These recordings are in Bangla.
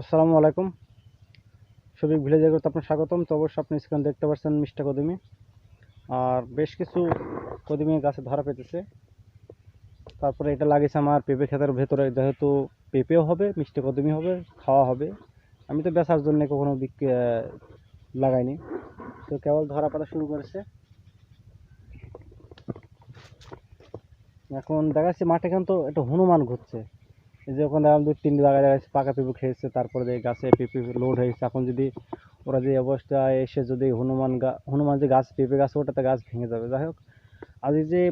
আসসালামু আলাইকুম। সবিক ভিলেজে করতে আপনার স্বাগতম। তো অবশ্যই আপনি স্ক্রিন দেখতে পাচ্ছেন মিষ্টা কদমি। আর বেশ কিছু কদমি গাছে ধরা পেতেছে। তারপরে এটা লাগিয়েছে আমার পেঁপে ক্ষেতের ভেতরে। যেহেতু পেঁপেও হবে, মিষ্টি কদমি হবে, খাওয়া হবে। আমি তো বেচার জন্য কখনো লাগাইনি। তো কেবল ধরা পাতা শুরু করেছে। এখন দেখাচ্ছি মাঠে কিন্তু একটা হনুমান ঘুরছে। যে ওখানে দেখলাম দুই তিনটে জায়গায় দেখা পাকা পেঁপে খেয়েছে, তারপরে যে গাছে পেঁপে লোড হয়েছে এখন যদি ওরা যে অবস্থায় এসে যদি হনুমান গা, হনুমান যে গাছ, পেঁপে গাছ, ওটাতে গাছ ভেঙে যাবে। যাই হোক, আজ যে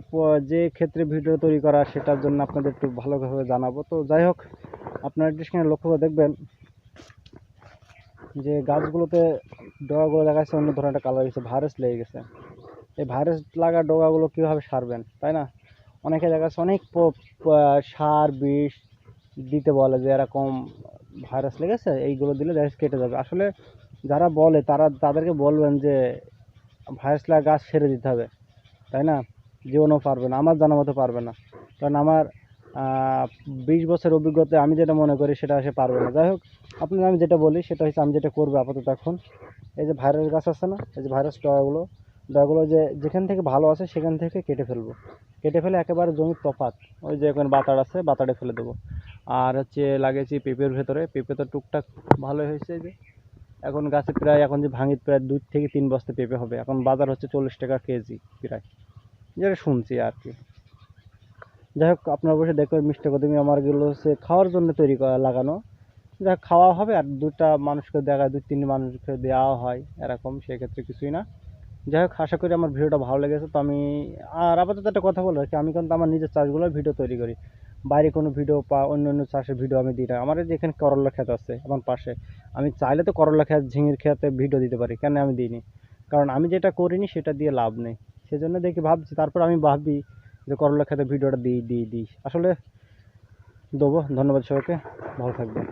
যে ক্ষেত্রে ভিডিও তৈরি করা, সেটার জন্য আপনাদের একটু ভালোভাবে জানাব। তো যাই হোক, আপনারা ডিসকানে লক্ষ্য করে দেখবেন যে গাছগুলোতে ডগাগুলো দেখা যাচ্ছে অন্য ধরনের একটা কালার হয়েছে ভাইরাস লেগে গেছে। এই ভাইরাস লাগা ডগাগুলো কীভাবে সারবেন, তাই না? অনেকে দেখা যাচ্ছে অনেক সার, বিষ দিতে বলে যে এরকম ভাইরাস লেগেছে, এইগুলো দিলে যাচ্ছে কেটে যাবে। আসলে যারা বলে, তারা তাদেরকে বলবেন যে ভাইরাস লাগা গাছ ছেড়ে দিতে হবে, তাই না? জীবনও পারবে না, আমার জানা মতো পারবে না। কারণ আমার বিশ বছর অভিজ্ঞতা আমি যেটা মনে করি সেটা সে পারবে না। যাই হোক, আপনার আমি যেটা বলি সেটা হচ্ছে আমি যেটা করব আপাতত এখন। এই যে ভাইরাস গাছ আছে না, এই যে ভাইরাস ডগাগুলো ডগাগুলো যে যেখান থেকে ভালো আছে সেখান থেকে কেটে ফেলব। কেটে ফেলে একেবারে জমির তফাত ওই যে ওখানে বাতাড় আছে, বাতাড়ে ফেলে দেবো। আর হচ্ছে লাগিয়েছি পেঁপের ভেতরে। পেঁপে তো টুকটাক ভালোই হয়েছে যে। এখন গাছে প্রায়, এখন যে ভাঙি প্রায় দুই থেকে তিন বস্তা পেঁপে হবে। এখন বাজার হচ্ছে চল্লিশ টাকা কেজি প্রায়। যেটা শুনছি আর কি। যাই হোক, আপনার বসে দেখবেন মিষ্টি কদমি আমার এগুলো হচ্ছে খাওয়ার জন্য তৈরি করা, লাগানো। যা খাওয়া হবে আর দুটা মানুষকে দেখা দুই তিন মানুষকে দেওয়া হয় এরকম, সেক্ষেত্রে কিছুই না। যাই হোক, আশা করি আমার ভিডিওটা ভালো লেগেছে। তো আমি, আর আপাতত একটা কথা বলে রাখি। আমি কিন্তু আমার নিজের চাষগুলোর ভিডিও তৈরি করি। বাইরে কোনো ভিডিও বা অন্য অন্য চাষের ভিডিও আমি দিই না। আমার যেখানে করলা ক্ষেত আছে, আমার পাশে, আমি চাইলে তো করলা ক্ষেত, ঝিঙের ক্ষেতে ভিডিও দিতে পারি, কেন আমি দিইনি? কারণ আমি যেটা করিনি, সেটা দিয়ে লাভ নেই। সেজন্য দেখি ভাবছি, তারপর আমি ভাবি যে করলা ক্ষেতে ভিডিওটা দিই দিই দিই। আসলে দেবো, ধন্যবাদ সবাইকে, ভালো থাকবেন।